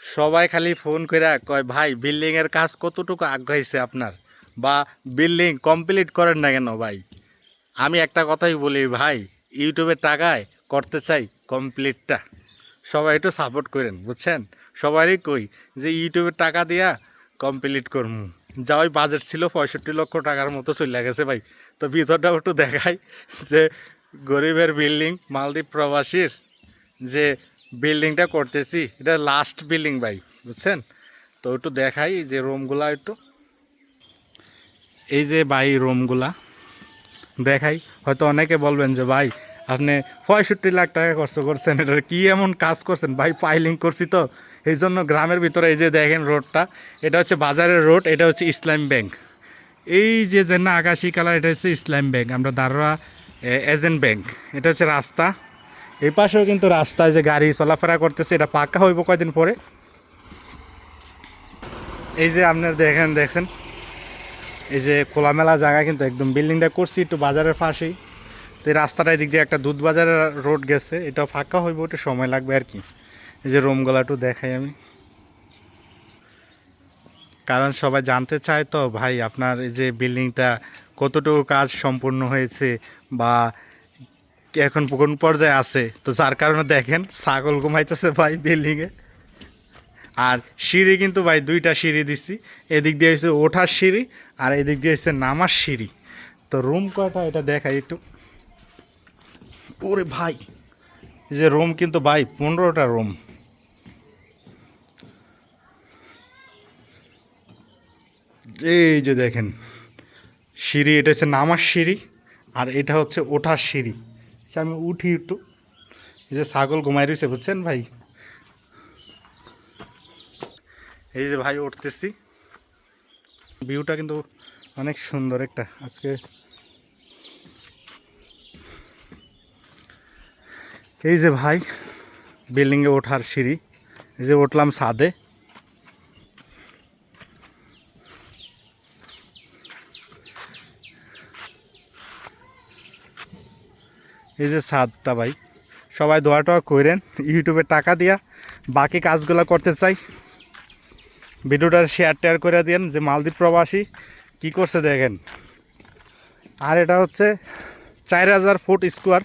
সবাই খালি ফোন করে কয়, ভাই বিল্ডিং এর কাজ কতটুকু আগাইছে আপনার? বা বিল্ডিং কমপ্লিট করেন না কেন ভাই? আমি একটা কথাই বলি, ভাই ইউটিউবের টাকায় করতে চাই কমপ্লিটটা। সবাই একটু সাপোর্ট করেন, বুঝছেন? সবারই কই যে ইউটিউবের টাকা দিয়া কমপ্লিট করমু। যা ওই বাজেট ছিল পঁয়ষট্টি লক্ষ টাকার মতো চলে গেছে ভাই। তো ভিতরটা একটু দেখাই যে গরিবের বিল্ডিং মালদ্বীপ প্রবাসীর যে বিল্ডিংটা করতেছি। এটা লাস্ট বিল্ডিং ভাই, বুঝছেন? তো একটু দেখাই যে রুমগুলা একটু। এই যে ভাই রুমগুলা দেখাই। হয়তো অনেকে বলবেন যে, ভাই, আপনি পঁয়ষট্টি লাখ টাকা খরচ করছেন এটা কি এমন কাজ করছেন? ভাই পাইলিং করছি তো। এই জন্য গ্রামের ভিতরে এই যে দেখেন রোডটা এটা হচ্ছে বাজারের রোড এটা হচ্ছে ইসলাম ব্যাংক এই যে যে না আকাশি কালার এটা হচ্ছে ইসলাম ব্যাংক আমরা দারোয়া এজেন্ট ব্যাংক এটা হচ্ছে রাস্তা। এই পাশেও কিন্তু রাস্তায় যে গাড়ি চলাফেরা করতেছে, এটা পাকা হইব কয়দিন পরে? এই যে আপনার দেখেন, দেখছেন? এই যে খোলামেলা জায়গা কিন্তু একদম বিল্ডিংটা করছি একটু বাজারের পাশেই। তো এই রাস্তাটা দিক দিয়ে একটা দুধ বাজারের রোড গেছে এটা ফাঁকা হইব, একটু সময় লাগবে আর কি। এই যে রুমগুলো একটু দেখাই আমি। কারণ সবাই জানতে চায় তো, ভাই, আপনার এই যে বিল্ডিংটা কতটুকু কাজ সম্পূর্ণ হয়েছে বা এখন কোন পর্যায়ে আছে। তো যার কারণে দেখেন, ছাগল ঘুমাইতেছে ভাই বিল্ডিংয়ে আর সিঁড়ি কিন্তু ভাই দুইটা সিঁড়ি দিচ্ছি এদিক দিয়ে হচ্ছে ওঠার সিঁড়ি আর এদিক দিয়ে হচ্ছে নামার সিঁড়ি। তো রুম কয়টা এটা দেখাই একটু। ওরে ভাই যে রুম কিন্তু ভাই পনেরোটা রুম এই যে দেখেন, সিঁড়ি এটা হচ্ছে নামার সিঁড়ি আর এটা হচ্ছে ওঠার সিঁড়ি। আচ্ছা আমি উঠি একটু। এই যে ছাগল ঘুমাই রয়েছে বুঝছেন ভাই? এই যে ভাই উঠতেছি। ভিউটা কিন্তু অনেক সুন্দর একটা আজকে। এই যে ভাই, বিল্ডিংয়ে ওঠার সিঁড়ি। এই যে উঠলাম ছাদে। এই যে ছাদটা ভাই। সবাই দোয়া টোয়া করেন ইউটিউবে টাকা দিয়া বাকি কাজগুলো করতে চাই। ভিডিওটা শেয়ার টেয়ার করে দেন যে মালদ্বীপ প্রবাসী কি করছে দেখেন। আর এটা হচ্ছে চার হাজার ফুট স্কোয়ার।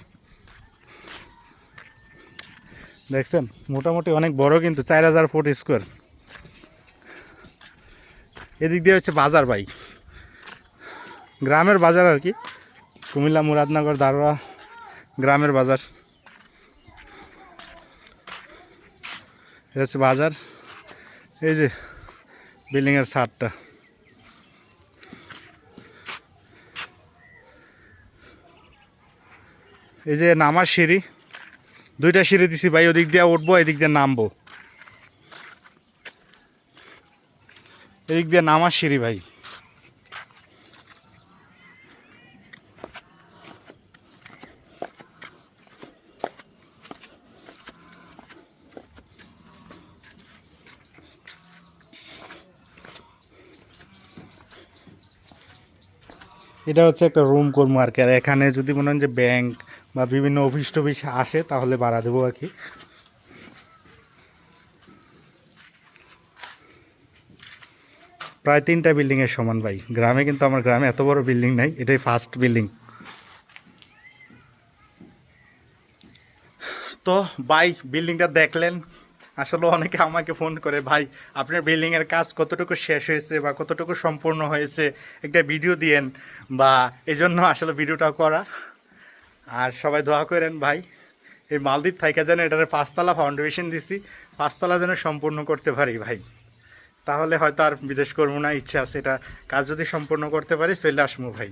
দেখছেন? মোটামুটি অনেক বড় কিন্তু চার হাজার ফুট স্কোয়ার। এদিক দিয়ে হচ্ছে বাজার ভাই। গ্রামের বাজার আর কি। কুমিল্লা, মুরাদনগর, দারোয়া গ্রামের বাজার। হচ্ছে বাজার। এই যে বিল্ডিংয়ের ছাদটা। এই যে নামার সিঁড়ি। দুইটা সিঁড়ি দিছি ভাই, ওদিক দিয়ে উঠবো, এদিক দিয়ে নামবো। এদিক দিয়ে নামার সিঁড়ি ভাই। এটা হচ্ছে একটা রুম করব আর কি আর এখানে যদি মনে হয় যে ব্যাংক বা বিভিন্ন অফিস টফিস আসে, তাহলে ভাড়া দেবো আর কি। প্রায় তিনটা বিল্ডিংয়ের সমান ভাই। গ্রামে কিন্তু আমার গ্রামে এত বড় বিল্ডিং নাই, এটাই ফার্স্ট বিল্ডিং তো ভাই বিল্ডিংটা দেখলেন। আসলে অনেকে আমাকে ফোন করে, ভাই, আপনার বিল্ডিংয়ের কাজ কতটুকু শেষ হয়েছে বা কতটুকু সম্পূর্ণ হয়েছে? একটা ভিডিও দিয়েন। বা এই জন্য আসলে ভিডিওটা করা। আর সবাই দোয়া করেন, ভাই, এই মালদ্বীপ থাইকা যেন এটার পাঁচতলা ফাউন্ডেশন দিছি, পাঁচতলা যেন সম্পূর্ণ করতে পারি, ভাই। তাহলে হয়তো আর বিদেশ করব না, ইচ্ছা আছে এটা কাজ যদি সম্পূর্ণ করতে পারি চলে আসব ভাই।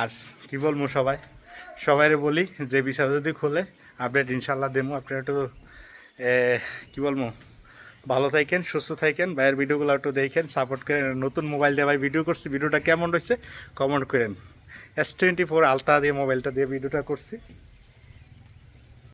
আর কি বলব সবাই? সবাইরে বলি, যে বিষয় যদি খুলে আপডেট ইনশাল্লাহ দেবো। আপনারা একটু কি বলব? ভালো থাকেন, সুস্থ থাকেন, ভাইয়ের ভিডিওগুলো একটু দেখেন সাপোর্ট করেন। নতুন মোবাইল দিয়ে ভাই ভিডিও করছি ভিডিওটা কেমন রয়েছে? কমেন্ট করেন। এস টোয়েন্টি ফোর আলট্রা দিয়ে মোবাইলটা দিয়ে ভিডিওটা করছি।